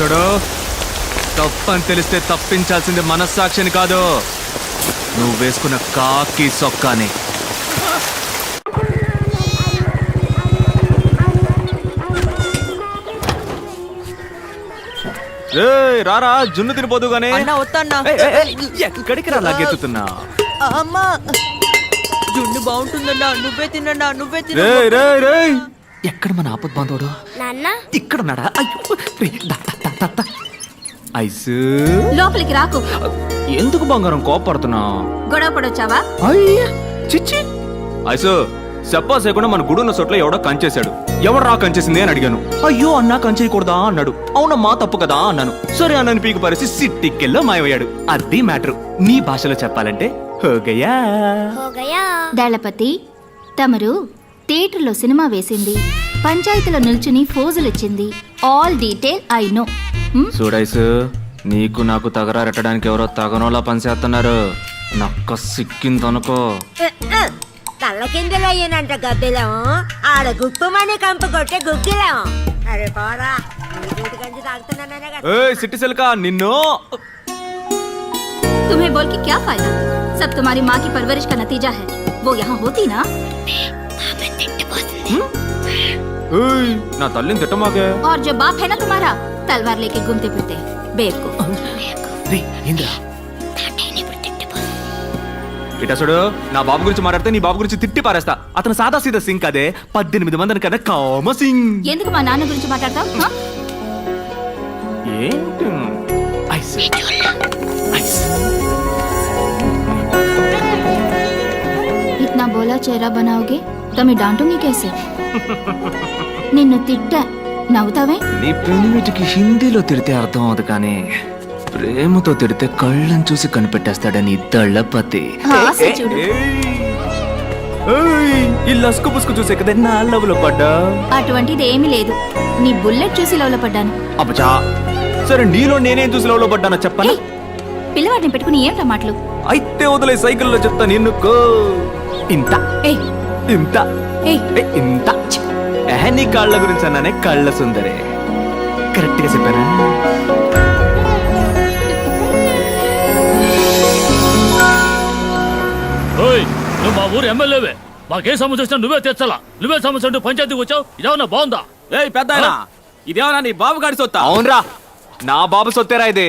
చూడు. తప్పని తెలిస్తే తప్పించాల్సింది మనస్సాక్షిని కాదు. నువ్వు వేసుకున్న కాకి సొక్కాని. రారా జున్ను తినిపోదు గానీ. ఎక్కడికి రా లాగెత్తుతున్నా అమ్మా. జున్ను బాగుంటుందన్నా నువ్వే తినన్నా నువ్వే తిన రేయ్ రేయ్ రేయ్. ఎక్కడ మన ఆపద్ బాంధవుడు నాన్న ఇక్కడ ఉన్నాడా అయ్యో ఐసు. లోపలికి రాకు. ఎందుకు బంగారం కోపడుతున్నావు గొడవ పడొచ్చావా? అయ్యా చిచ్చి. ఐసు చెప్పా చేయకుండా మన గుడున్న చోట్ల ఎవడో కంచేశాడు. ఎవడు రా కంచేసింది అని అడిగాను. అయ్యో అన్నా కంచేయకూడదా అన్నాడు. అవునమ్మా తప్పు కదా అన్నాను. సరే అన్నని పీకు పరిసి సిట్టికెల్లో మాయమయ్యాడు. అది మ్యాటర్. నీ భాషలో చెప్పాలంటే హోగయా హోగయా దళపతి తమరు థియేటర్లో సినిమా వేసింది. పంచాయతీలో నిల్చుని ఫోజులిచ్చింది. ఆల్ డీటెయిల్ ఐ నో చూడైసు నీకు నాకు తగరారెట్టడానికి ఎవరో తగనోలా పనిచేస్తున్నారు నక్క సిక్కిందనుకో తల్లకిందులు అయ్యానంట గద్దెలం ఆడ గుప్పమని కంప కొట్టే గుగ్గిలం అరే పోరా నీ గూటి గంజి తాగుతున్నాననే కదా ఏయ్ సిట్టి సిల్కా నిన్ను तुम्हें बोल के क्या फायदा सब तुम्हारी माँ की परवरिश का नतीजा है वो यहाँ होती ना ఏయ్, నా తల్లిని తిట్టమాకే और जो बाप है ना तुम्हारा तलवार लेके घूमते फिरते बेवकूफ ఇట చూడు నా బాబు గురించి మాట్లాడితే నీ బాబు గురించి తిట్టి పారేస్తా అతను సాదా సీదా సింగ్ అదే పద్దెనిమిది మందిని కదా కామ సింగ్ ఎందుకు మా నాన్న గురించి మాట్లాడతావు ఏంటి ఐస్ ఐస్ इतना बोला चेहरा बनाओगे तो मैं डांटूंगी कैसे నిన్ను తిట్టా. నవ్వుతావే? నీ పెనిమిటికి హిందీలో తిడితే అర్థం అవదు కానీ ప్రేమతో తిడితే కళ్ళని చూసి కనిపెట్టేస్తాడని దళ్ళపతి ఆశ చూడు. ఈ లస్కు పుస్కు చూసే కదా నా పడ్డా? అటువంటిది ఏమీ లేదు. నీ బుల్లెట్ చూసి లవ్లో పడ్డాను. సరే నీలో నేనేం చూసి లవ్లో పడ్డానో చెప్పనా? ఏయ్, పిల్లవాడిని పెట్టుకుని ఏమిటా మాటలు? అయితే వదిలే సైకిల్లో చెప్తాను ఎన్నుకో ఇంత. ఏయ్. ఇంత. ఏయ్ ఇంత. నీ కాళ్ళ గురించి అన్నానే కళ్ళ సుందరే. కరెక్ట్గా చెప్పానా? ఓయ్ నువ్వు మా ఊరు ఎమ్మెల్యేవే. మాకే సమస్య వచ్చినా నువ్వే తెచ్చలా నువ్వే సమస్య అంటూ పంచాయతీకి వచ్చావు? ఇదేమన్నా బాగుందా? ఏయ్ పెద్ద ఇదేమన్నా నీ బాబు గాడి సొత్తా? అవునరా. నా బాబు సొత్తేరా ఇది?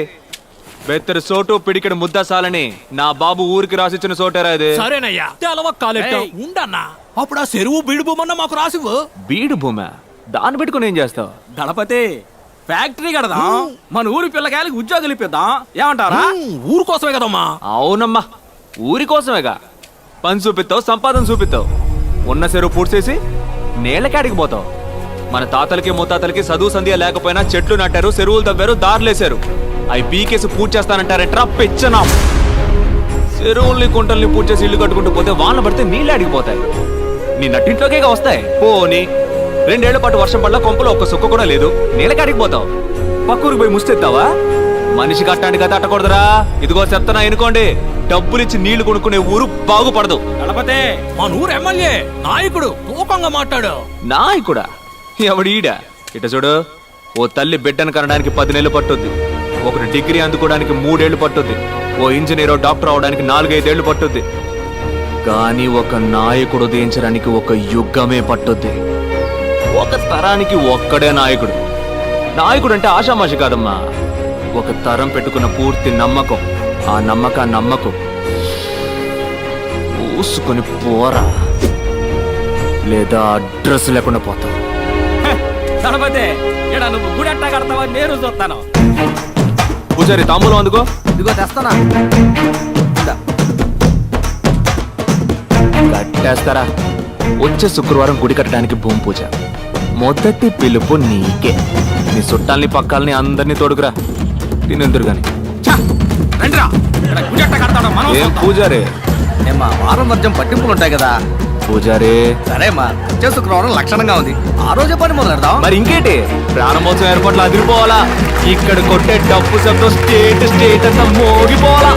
బెత్తరు సోటు పిడికెడు ముద్ద సాలని నా బాబు ఊరికి రాసిచ్చిన సోటేరా ఇది? సరేనయ్యా. తెలవ కాలెట్ట. ఏయ్. ఉండన్నా. అప్పుడు ఆ చెరువు బీడు బొమ్మన్న మాకు రాసివ్వు. బీడు భూమి? దాన్ని పెట్టుకుని ఏం చేస్తావు? దళపతి ఫ్యాక్టరీ కడదాం. మన ఊరి పిల్లకాయలకి ఉద్యోగాలు ఇప్పిద్దాం. ఏమంటారా? ఊరు కోసమే కదమ్మా. అవునమ్మా. ఊరి కోసమేగా. పని చూపిస్తావు సంపాదన చూపిస్తావు. ఉన్న చెరువు పూడ్చేసి నేలకాడికి పోతావు. మన తాతలకి ముత్తాతలకి చదువు సంధ్య లేకపోయినా చెట్లు నాటారు చెరువులు తవ్వారు దారులేశారు అవి పీకేసి పూజ చేస్తానంటారంటరా పెచ్చనా చెరువుల్ని కుంటల్ని పూజ చేసి ఇల్లు కట్టుకుంటూ పోతే వాన పడితే నీళ్ళు అడిగిపోతాయి నీ నట్టింట్లోకే వస్తాయి. పోని రెండేళ్ళ పాటు వర్షం పడ్డ కొంపలో ఒక్క సుక్క కూడా లేదు. నీళ్ళకాడికి పోతావు. పక్కూరికి పోయి ముస్తెత్తావా? మనిషి కట్టానికి కదా అట్టకూడదురా. ఇదిగో చెప్తానా ఎనుకోండి డబ్బులిచ్చి నీళ్ళు కొనుక్కునే ఊరు బాగుపడదు. దళపతి మన ఊరు ఎమ్మెల్యే నాయకుడు తూకంగా మాట్లాడు. నాయకుడా? ఎవడీడ ఇట చూడు ఓ తల్లి బిడ్డను కనడానికి పది నెలలు పట్టుద్ది. ఒకటి డిగ్రీ అందుకోవడానికి మూడేళ్ళు పట్టుద్ది. ఓ ఇంజనీరో డాక్టర్ అవడానికి నాలుగైదేళ్ళు పట్టుద్ది. కానీ ఒక నాయకుడు ఉదయించడానికి ఒక యుగమే పట్టుద్ది. ఒక తరానికి ఒక్కడే నాయకుడు. నాయకుడు అంటే ఆషామాషి కాదమ్మా. ఒక తరం పెట్టుకున్న పూర్తి నమ్మకం. ఆ నమ్మక నమ్మకం. పూసుకొని పోరా. లేదా అడ్రస్ లేకుండా ఇక్కడ నువ్వు గుడి ఎట్టా కడతావని నేను చూస్తాను. పూజారి తాంబూలం అందుకో. ఇదిగో తెస్తానా కట్టేస్తారా వచ్చే శుక్రవారం గుడి కట్టడానికి భూమి పూజ. మొదటి పిలుపు నీకే. నీ చుట్టాల్ని పక్కాలని అందరినీ తోడుకురా. తినెందురు గాని ఏం. పూజారే? వారం పట్టింపులు ఉంటాయి కదా? పూజారే? వచ్చే శుక్రవారం లక్షణంగా ఉంది. ఆ రోజే పని మరి ఇంకేంటి? ప్రారంభోత్సవం ఏర్పాట్లు అదిరిపోవాలా? ఇక్కడ కొట్టే డబ్బు శబ్దం స్టేట్ స్టేట్ అంతా మోగిపోవాలా?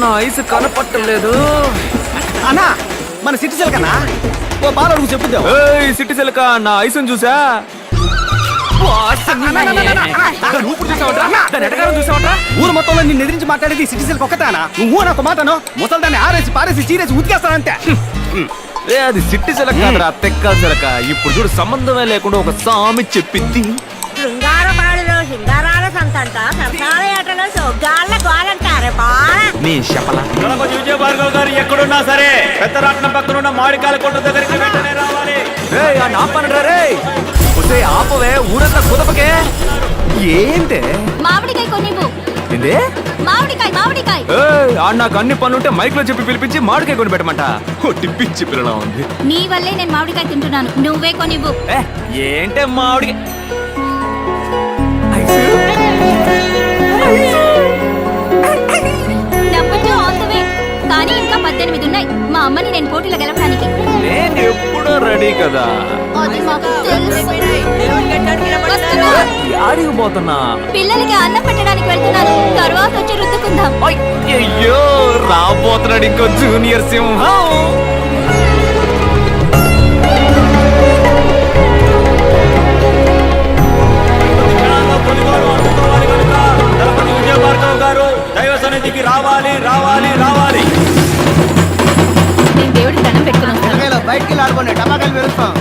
నా ఐస్ కనపట్టలేదు. అన్నా మన సిటిజన్ కన్నా ఓ బాల అడుగు చెప్పుద్దాం ఏయ్ సిట్టి సిలక నా ఐసుని చూసా? ఊరు మొత్తంలో నిన్ను ఎదిరించి మాట్లాడేది సిటిజన్ ఒక్కతానా నువ్వు నాకు మాటను? ముసల్దాన్ని ఆరేసి పారేసి చీరేసి ఉతికేస్తానంతే ఏ అది సిట్టి సిలక కాదురా తెక్క సిలక. ఇప్పుడు చూడు సంబంధమే లేకుండా ఒక సామి చెప్పింది నీ శపల గణపతి విజయ భార్గవ్ గారు ఎక్కడున్నా సరే పెద్దరాట్నం పక్కన ఉన్న మామిడికాయల కొట్ట దగ్గరికి వెంటనే రావాలి. ఏయ్ ఆ నాపనరా రే? ఒసే ఆపవే ఊరంతా కుదపకే. ఏంటే? మామిడికాయ కొనివ్వు. ఏందే? మామిడికాయ మామిడికాయ. ఏయ్ ఆడ నాకు అన్ని పనులుంటే మైక్లో చెప్పి పిలిపించి మామిడికాయ కొని పెట్టమంట. ఒట్టి పిచ్చి పిల్లలా ఉంది. నీ వల్లే నేను మామిడికాయ తింటున్నాను. నువ్వే కొనివ్వు. ఏ ఏంటే మామిడి పద్దెనిమిది ఉన్నాయి మా అమ్మని నేను పోటీలో గెలవడానికి. నేను ఎప్పుడూ రెడీ కదా. అది మాకు తెలుసు. పోతున్నా. పిల్లలకి అన్నం పెట్టడానికి వెళ్తున్నాను. తర్వాత వచ్చి రుద్దుకుందాం. అయ్యో రాబోతున్నాడు ఇంకో జూనియర్ సింహం. వికలాంగ పొలివారు రావాలి నేను బయటికి ఆడుకోండి. టమాకాయలు పెరుగుతాం